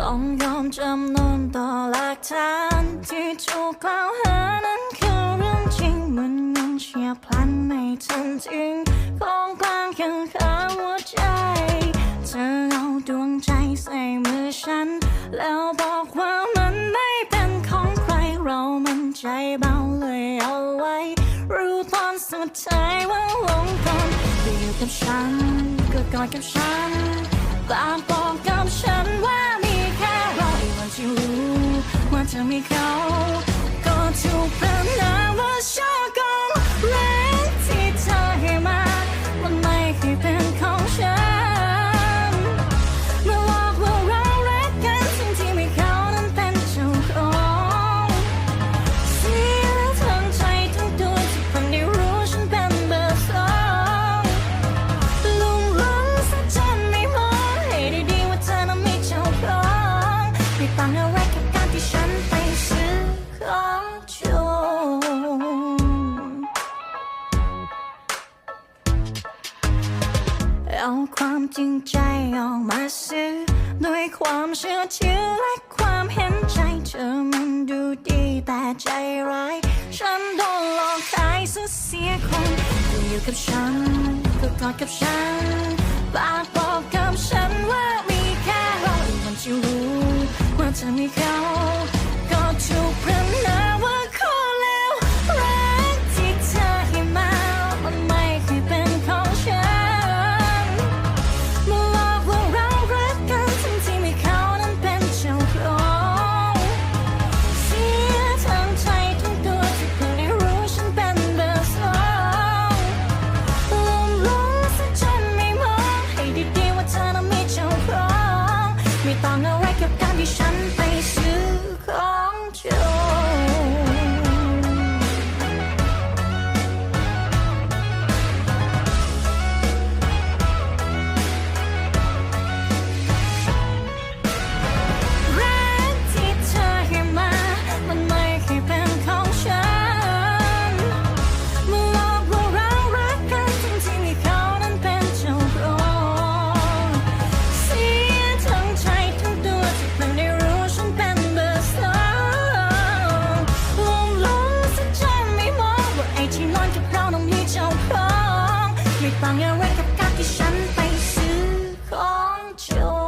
ต้องยอมจำนนต่อหลักฐานที่ถูกกล่าวหานั้นคือเรื่องจริงเหมันเงินเฉียบพลันไม่ทันจริงของกลางยังคาหัวใจเธอเอาดวงใจใส่มือฉัน แล้วบอกว่ามันไม่เป็นของใครเรามันใจเบาเลยเอาไว้ รู้ตอนสุดท้ายว่าลงก่อนอยู่กับฉันก็กอดกับฉันกลางบอกกับฉันว่า ว่าเธอมีเขา ที่ฉันไปซื้อของโชว์เอาความจริงใจออกมาซื้อ ด้วยความเชื่อถือและความเห็นใจเธอมันดูดีแต่ใจร้าย ฉันโดนหลอกขายซะเสียคนอยู่กับฉันก็กอดกับฉันปาก ไม่ต้องอะไรกับการที่ฉันไปซื้ ต้องอย่าไว้กับการที่ฉันไปซื้อของโจร